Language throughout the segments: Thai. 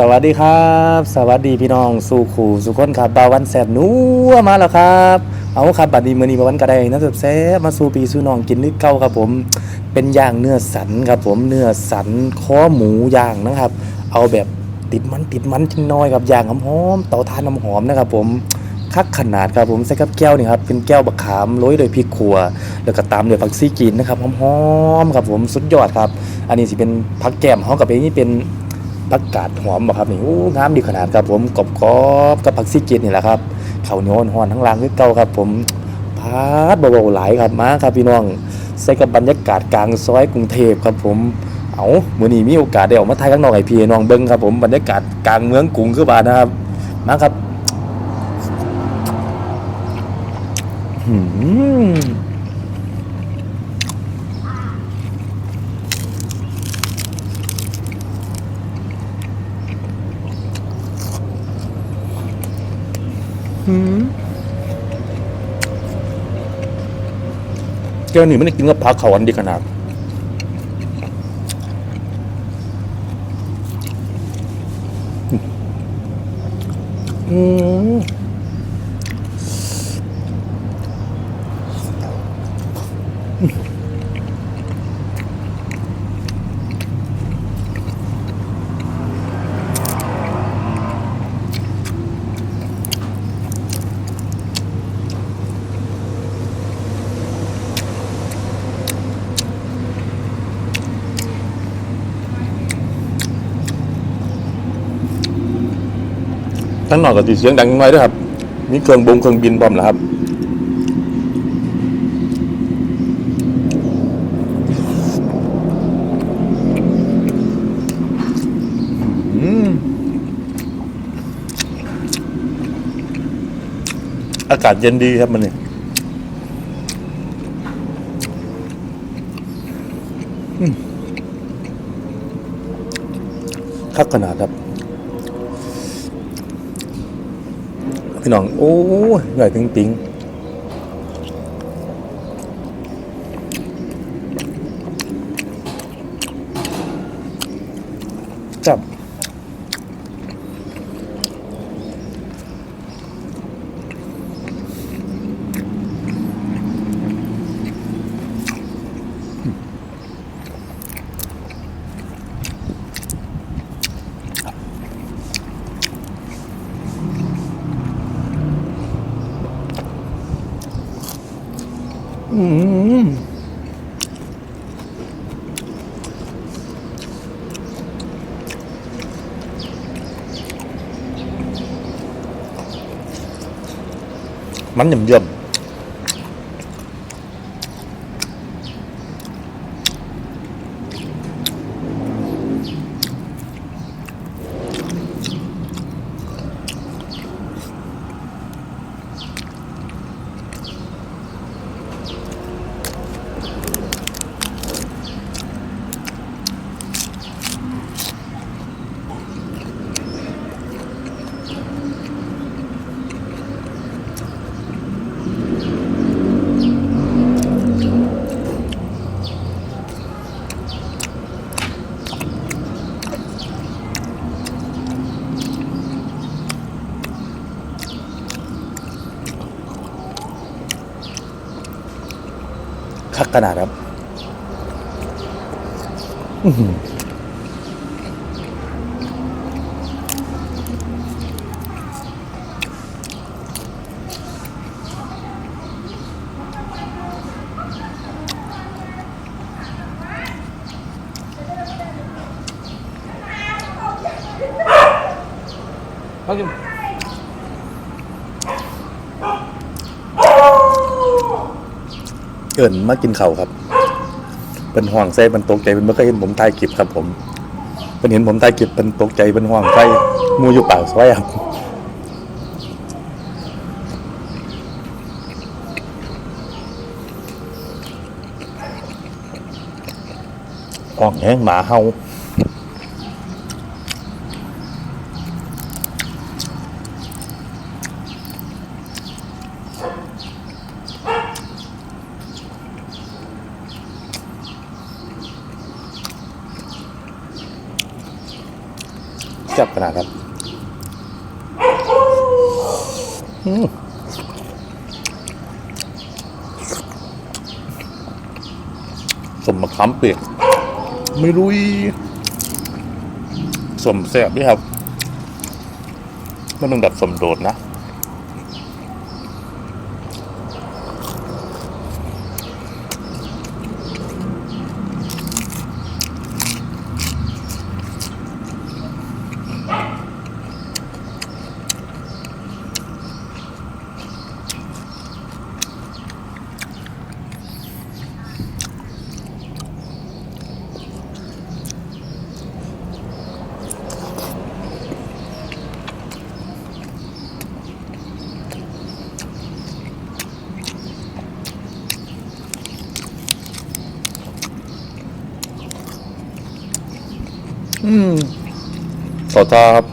สวัสดีครับ สวัสดีพี่น้องสู่ขู่สุขคนครับบาวันแสบนัวมาแล้วครับ เอาครับบัดนี้มือนี้บาวันก็ได้นะแซ่บมาสู่ปีสู่น้องกินนึกเก่าครับผม เป็นย่างเนื้อสันครับผมเนื้อสันคอหมูย่างนะครับ เอาแบบติดมันติดมันจังน้อยครับย่างหอมๆเตาถ่านน้ำหอมนะครับผมคักขนาดครับผมใส่กับแก้วนี่ครับเป็นแก้วบักขามโรยโดยพริกขัว แล้วก็ตามด้วยผักซีจีนนะครับหอมๆครับผมสุดยอดครับ อันนี้สิเป็นผักแก้มเฮากับอันนี้เป็น ผักกาดหอมบ่ครับนี่โอ้งามดีขนาดครับผมกรอบกรอบๆกับผักซีเกินนี่แหละครับข้าวเหนียวห่อนทั้งรางคือเก่าครับ ผมพาดเบาๆหลายครับมาครับพี่น้องใส่กับบรรยากาศกลางซอยกรุงเทพครับผมเอามื้อนี้มีโอกาสได้ออกมาถ่ายข้างนอกให้พี่น้องเบิ่งครับผมบรรยากาศกลางเมืองกรุงคือบ้านนะครับมาครับหื มแก้วนี่ไม่ได้กินกับผักเขาอันดีขนาดอืม ทั้งหนอกกับตีเสียงดังยังไงด้วยครับ มีเครื่องบงเครื่องบินพร้อมเหรอครับอืมอากาศเย็นดีครับมันนี่อืมคักขนาดครับ พี่น้อง โอ้ยใหญ่จริงๆจับ อืมมั คักขนาดครับ อือหือเอากิน เอิญมากินเขาครับเป็นห่วงใจเป็นตกใจเป็นเมื่อเคยเห็นผมถ่ายคลิปครับ ผมเป็นเห็นผมถ่ายคลิปเป็นตกใจเป็นห่วงใจมูอยู่ปากซอยครับห่องแห้งหมาเฮา ขนาดครับสมมะขามเปียกไม่รู้สมแซ่บด้วยครับ มันต้องดับสมโดดนะ อืมต่อตาครับ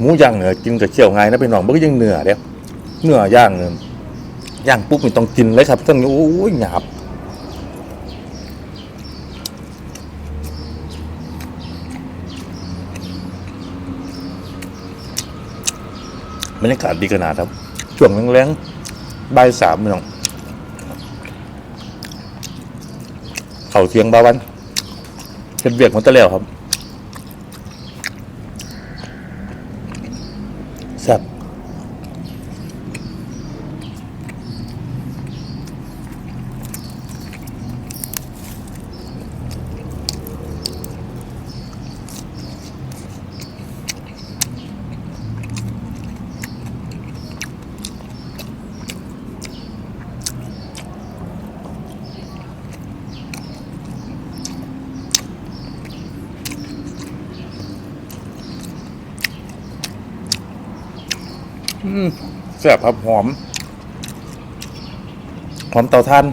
หมูย่างเหนือกินกับเคี่ยวง่ายนะเป็นหนองมันก็ยังเหนือเด้เนื้อย่างเนี่ยย่างปุ๊บมันต้องกินเลยครับท่านโอ้ยหยาบ บรรยากาศดีขนาดครับ ช่วงแรงๆบ่ายสามพี่น้องเข่าเทียงบาวันเป็นเวียกมันตะแล้วครับแซ่บ แซ่บครับหอม หอมเตาทาน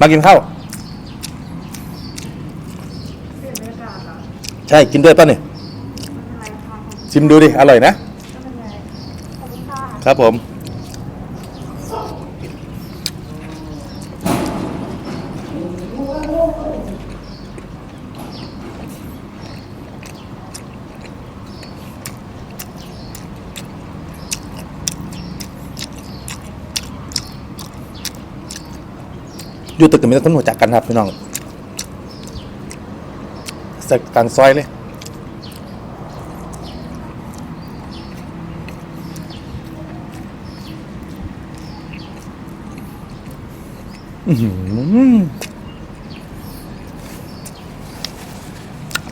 มากินข้าวเปลี่ยนบรรยากาศเหรอใช่กินด้วยป่ะเนี่ยไม่เป็นไรค่ะชิมดูดิ อร่อยนะไม่เป็นไรขอบคุณค่ะครับผม อยู่ตึกกันมีแต่คนหัวจักกันครับพี่น้องสักกลางซอยเลย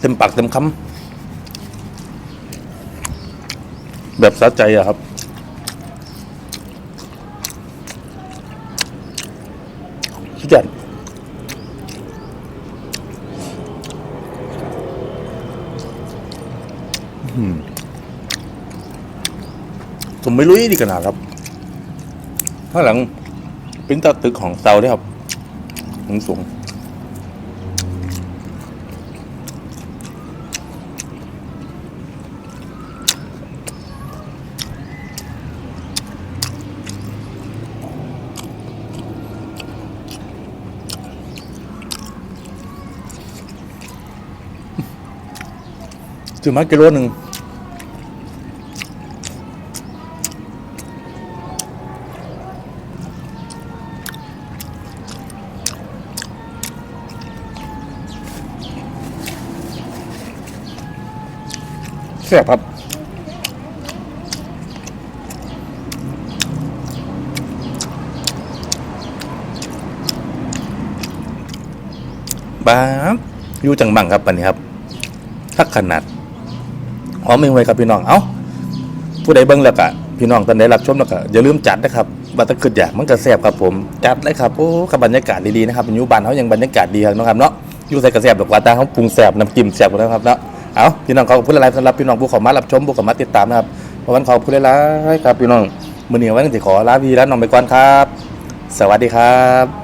เต็มปากเต็มคำแบบสะใจอะครับ สุดยอดผมไม่รู้ดีขนาดครับข้างหลังเป็นตาตึกของเซาด้วครับ สูงสูง ถึงมากิโลหนึ่งแซ่บครับบ้าอยู่จังบังครับปันนี้ครับทักขนาด หอมไม่ห่วยครับพี่น้อง เอ้าผู้ใดเบิ่งแล้วก็พี่น้องท่านใดรับชมแล้วก็อย่าลืมจัดนะครับบัตรขึ้นอยากมันก็แซ่บครับผมจัดเลยครับโอ้กับบรรยากาศดีๆนะครับอยู่บ้านเขายังบรรยากาศดีครับนะครับเนาะอยู่ใส่กระแซ่บดอกว่าตาเขาปรุงแซ่บน้ำจิ้มแซ่บหมดแล้วครับเนาะเอาพี่น้องขอบคุณหลายสำหรับพี่น้องผู้เขอมารับชมผู้เขอมาติดตามนะครับเพราะวันขอบคุณหลายครับพี่น้องมื้อนี้วันนี้ขอลาพี่และน้องไปก่อนครับ สวัสดีครับ